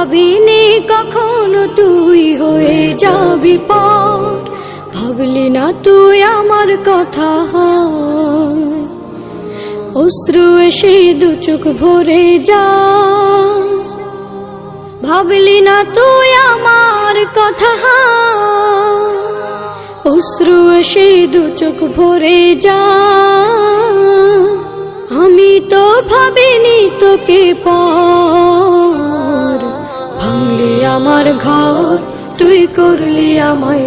ভাবিনি কখনো তুই হয়ে যাবি পর ভাবলি না তুই আমার কথা অশ্রু এসে দু চোখ ভরে যা ভাবলি না তুই আমার কথা অশ্রু এসে দু চোখ ভরে যা আমি তো ভাবিনি তোকে পর আমার ঘর তুই করলি আমায়